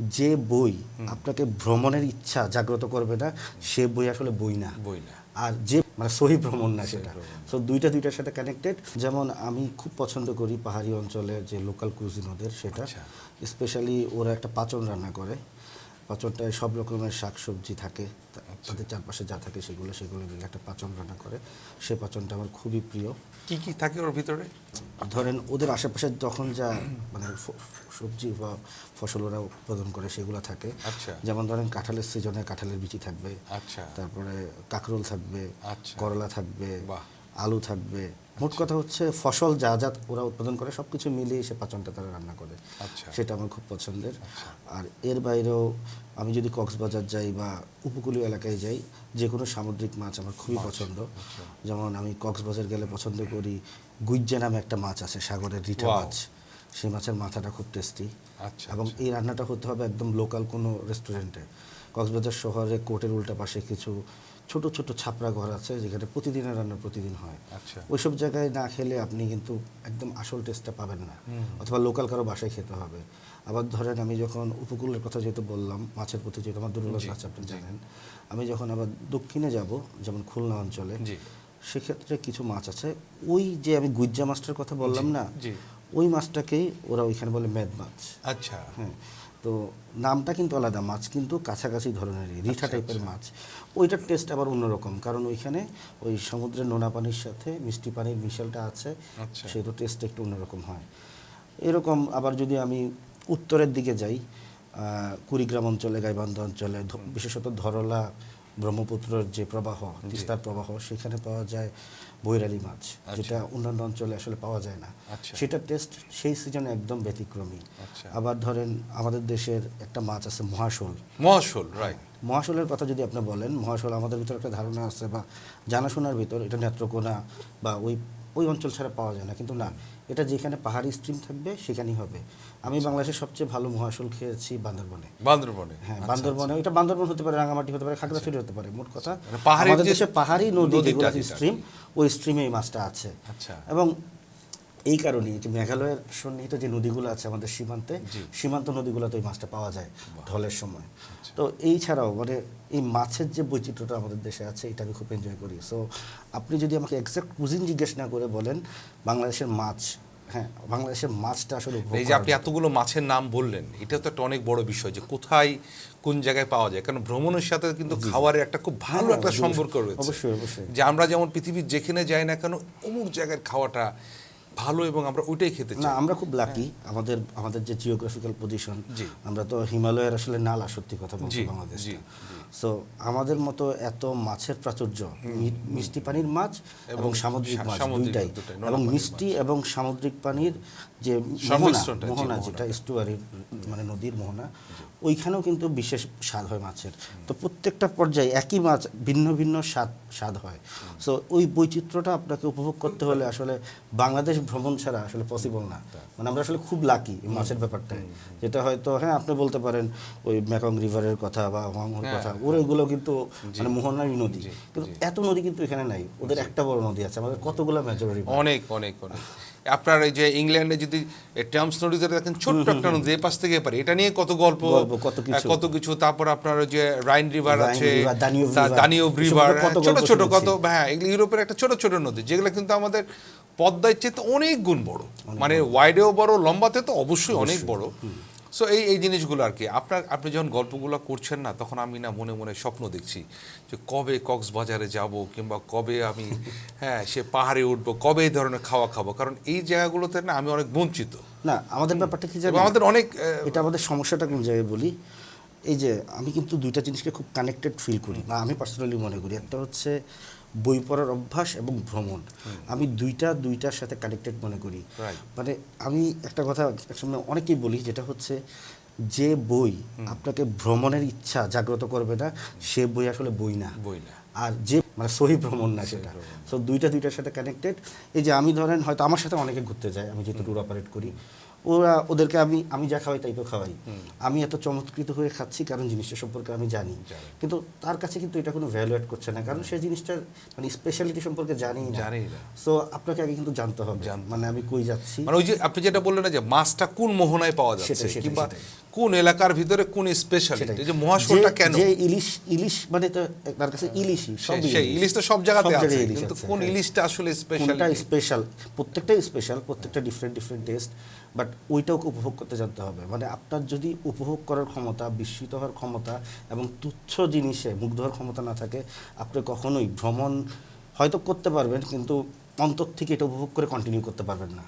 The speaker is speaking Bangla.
যে বই আপনাকে ভ্রমণের ইচ্ছা জাগ্রত করবে না সে বই আসলে বই না। বই না। আর যে মানে সহি ভ্রমণ না সেটা। তো সো দুইটা দুইটার সাথে কানেক্টেড যেমন আমি খুব পছন্দ করি পাহাড়ি অঞ্চলের যে লোকাল কুজিন ওদের সেটা। আচ্ছা। স্পেশালি ওরা একটা পাচন রান্না করে। পাচনটায় সব রকমের শাকসবজি থাকে। তাদের চারপাশে যা থাকে সেগুলো সেগুলো মিলে একটা পাচন রান্না করে সে পাচনটা আমার খুবই প্রিয় কি কি থাকে ওর ভিতরে ধরেন ওদের আশেপাশে যখন যা মানে সবজি বা ফসল ওরা উৎপাদন করে সেগুলো থাকে আচ্ছা যেমন ধরেন কাঁঠালের সিজনে কাঁঠালের বিচি থাকবে আচ্ছা তারপরে কাঁকরোল থাকবে আচ্ছা। করলা থাকবে বাহ। আলু থাকবে। মোট কথা হচ্ছে ফসল যা যা ওরা উৎপাদন করে সব কিছু মিলিয়ে সে পাচনটা তারা রান্না করে। আচ্ছা। সেটা আমার খুব পছন্দের। আর এর বাইরেও আমি যদি কক্সবাজার যাই বা উপকূলীয় এলাকায় যাই যে কোনো সামুদ্রিক মাছ আমার খুবই পছন্দ। আচ্ছা। যেমন আমি কক্সবাজার গেলে পছন্দ করি গুইজ্জা নামে একটা মাছ আছে সাগরের রিঠা Wow. মাছ। সেই মাছের মাথাটা খুব টেস্টি। আচ্ছা এবং এই রান্নাটা হতে হবে একদম লোকাল কোনো রেস্টুরেন্টে। কক্সবাজার শহরে কোর্টের উল্টা পাশে কিছু ছোট ছোট ছাপড়া ঘর আছে যেখানে প্রতিদিনের রান্না প্রতিদিন হয়। আচ্ছা। ওইসব জায়গায় না খেলে আপনি কিন্তু একদম আসল টেস্টটা পাবেন না। অথবা লোকাল কারও বাসায় খেতে হবে। আবার ধরেন আমি যখন উপকূলের কথা যেহেতু বললাম মাছের প্রতি যেহেতু আমার দুর্বলতা আছে আপনি জানেন। আমি যখন আবার দক্ষিণে যাব যেমন খুলনা অঞ্চলে সেক্ষেত্রে কিছু মাছ আছে। ওই যে আমি গুজ্জা মাছটার কথা বললাম না ওই মাছটাকেই ওরা ওইখানে বলে মেদ মাছ। আচ্ছা। হ্যাঁ। তো নামটা কিন্তু আলাদা মাছ কিন্তু কাছাকাছি ধরনের রিঠা আচ্ছা, টাইপের আচ্ছা। মাছ। ওইটার টেস্ট আবার অন্যরকম কারণ ওইখানে ওই সমুদ্রের নোনা পানির সাথে মিষ্টি পানির মিশালটা আছে সেই তো টেস্ট একটু অন্যরকম হয়। এরকম আবার যদি আমি উত্তরের দিকে যাই কুড়িগ্রাম অঞ্চলে গাইবান্ধ অঞ্চলে বিশেষত ধরলা ব্রহ্মপুত্রের যে প্রবাহ তিস্তার প্রবাহ সেখানে পাওয়া যায় বৈরালি মাছ যেটা অন্যান্য অঞ্চলে আসলে পাওয়া যায় না। সেটা টেস্ট সেই সিজনে একদম ব্যতিক্রমী। আচ্ছা। আবার ধরেন আমাদের দেশের একটা মাছ আছে মহাশোল। মহাশোল রাইট মহাশোলের কথা যদি আপনি বলেন মহাশোল আমাদের ভিতরে একটা ধারণা আছে বা জানাশোনার ভিতর এটা নেত্রকোনা বা ওই ওই অঞ্চল ছাড়া পাওয়া যায় না। কিন্তু না এটা যেখানে পাহাড়ি স্ট্রিম থাকবে সেখানেই হবে। আমি বাংলাদেশের সবচেয়ে ভালো মহাসুল খেয়েছি বান্দরবনে। বান্দরবনে? হ্যাঁ আচ্ছা, বান্দরবনে। এটা বান্দরবন হতে পারে রাঙামাটি হতে পারে খাগড়াছড়ি হতে পারে মোট কথা। মানে পাহাড়ি আমাদের দেশে পাহাড়ি নদী যেগুলো স্ট্রিম ওই স্ট্রিমে এই মাছটা আছে। আচ্ছা। এবং এই কারণেই যে মেঘালয়ের সন্নিহিত যে নদীগুলো আছে আমাদের সীমান্তে সীমান্ত নদীগুলোতে ওই মাছটা পাওয়া যায় ঢলের সময়। আচ্ছা। তো এই ছাড়াও মানে এই মাছের যে বৈচিত্র্যটা আমাদের দেশে আছে এটা আমি খুব এনজয় করি। সো আপনি যদি আমাকে এক্সাক্ট কুজিন জিজ্ঞেস না করে বলেন বাংলাদেশের মাছ হ্যাঁ বাংলাদেশের মাছটা আসলে এই যে আপনি এতগুলো মাছের নাম বললেন এটা তো একটা অনেক বড় বিষয় যে কোথায় কোন জায়গায় পাওয়া যায়। কারণ ভ্রমণের সাথে কিন্তু খাবারের একটা খুব ভালো হ্যাঁ, একটা সম্পর্ক রয়েছে। অবশ্যই অবশ্যই। যে আমরা যেমন পৃথিবীর যেখানে যাই না কেন অমুক জায়গার খাওয়াটা ভালো এবং আমরা ওইটাই খেতে না আমরা খুব লাকি আমাদের আমাদের যে জিওগ্রাফিক্যাল পজিশন। আমরা তো হিমালয়ের আসলে নালা সত্যি কথা বলছি বাংলাদেশ সো আমাদের মতো এত মাছের প্রাচুর্য মিষ্টি পানির মাছ এবং সামুদ্রিক মাছ দুইটাই। এবং মিষ্টি এবং সামুদ্রিক পানির যে মোহনা। যেটা এস্টুয়ারি মানে নদীর মোহনা ওইখানেও কিন্তু বিশেষ স্বাদ হয় মাছের। তো প্রত্যেকটা পর্যায়ে একই মাছ ভিন্ন ভিন্ন স্বাদ স্বাদ হয়। সো ওই বৈচিত্র্যটা আপনাকে উপভোগ করতে হলে আসলে বাংলাদেশ ভ্রমণ ছাড়া আসলে পসিবল না। মানে আমরা আসলে খুব লাকি মাছের ব্যাপারটায়। যেটা হয়তো হ্যাঁ আপনি বলতে পারেন ওই মেকং রিভারের কথা বা হোয়াংহোর হ্যাঁ, কথা ওর এগুলো কিন্তু মানে মোহনারই নদী। কিন্তু এত নদী কিন্তু এখানে নাই। ওদের একটা বড় নদী আছে আমাদের কতগুলো মেজরিটি অনেক অনেক অনেক। আপনার এই যে ইংল্যান্ডে যদি টার্মস নদীতে দেখেন ছোট্ট একটা নদী পাশ থেকে এপারে এটা নিয়ে কত গল্প কত কিছু। তারপর আপনার ওই যে রাইন রিভার আছে দানিউব রিভার, কত ছোট ছোট কত হ্যাঁ এগুলো ইউরোপের একটা ছোট ছোট নদী যেগুলো কিন্তু আমাদের পদ্মার চেয়ে তো অনেক গুণ বড়। মানে ওয়াইডেও বড় লম্বাতে তো অবশ্যই অনেক বড়। সো এই এই জিনিসগুলো আর কি। আপনার আপনি যখন গল্পগুলো করছেন না তখন আমি না মনে মনে স্বপ্ন দেখছি যে কবে কক্সবাজারে যাব কিংবা কবে আমি হ্যাঁ সে পাহাড়ে উঠবো কবে এই ধরনের খাওয়া খাব। কারণ এই জায়গাগুলোতে না আমি অনেক বঞ্চিত। না আমাদের ব্যাপারটা কি আমাদের অনেক এটা আমাদের সমস্যাটা কোন জায়গায় বলি? এই যে আমি কিন্তু দুইটা জিনিসকে খুব কানেক্টেড ফিল করি বা আমি পার্সোনালি মনে করি। একটা হচ্ছে বই পড়ার অভ্যাস এবং ভ্রমণ। আমি দুইটা দুইটার সাথে কানেক্টেড মনে করি। মানে আমি একটা কথা একসময় অনেকেই বলি যেটা হচ্ছে যে বই আপনাকে ভ্রমণের ইচ্ছা জাগ্রত করবে না সে বই আসলে বই না। বই না। আর যে মানে সহি ভ্রমণ না সেটা। সো দুইটা দুইটার সাথে কানেক্টেড এই যে আমি ধরেন হয়তো আমার সাথে অনেকে ঘুরতে যায় আমি যেহেতু ট্যুর অপারেট করি। ওরা ওদেরকে আমি আমি যা খাওয়াই তাই তো খাওয়াই। আমি এত চমৎকৃত হয়ে খাচ্ছি কারণ জিনিসটা সম্পর্কে আমি জানি। কিন্তু তার কাছে কিন্তু এটা কোনো ভ্যালু অ্যাড করছে না কারণ সে জিনিসটা মানে স্পেশালিটি সম্পর্কে জানি জানি। সো আপনাকে আগে কিন্তু জানতে হবে। মানে আমি কই যাচ্ছি? মানে ওই যে আপনি যেটা বললেন না যে মাছটা কোন মোহনায় পাওয়া যাচ্ছে কিংবা। কোন এলাকার ভিতরে কোন স্পেশালিটি যে মহাশোলটা কেন? যে ইলিশ ইলিশ মানে তো তার কাছে ইলিশই সব সেই- ইলিশ। তো সব জায়গাতে আছে কিন্তু কোন হ্যাঁ। ইলিশটা আসলে স্পেশাল কোনটা স্পেশাল প্রত্যেকটাই স্পেশাল প্রত্যেকটা ডিফারেন্ট ডিফারেন্ট টেস্ট বাট ওইটাও উপভোগ করতে জানতে হবে। মানে আপনার যদি উপভোগ করার ক্ষমতা বিস্মিত হওয়ার ক্ষমতা এবং তুচ্ছ জিনিসে মুগ্ধ হওয়ার ক্ষমতা না থাকে আপনি কখনোই ভ্রমণ হয়তো করতে পারবেন কিন্তু অন্তর থেকে এটা উপভোগ করে কন্টিনিউ করতে পারবেন না।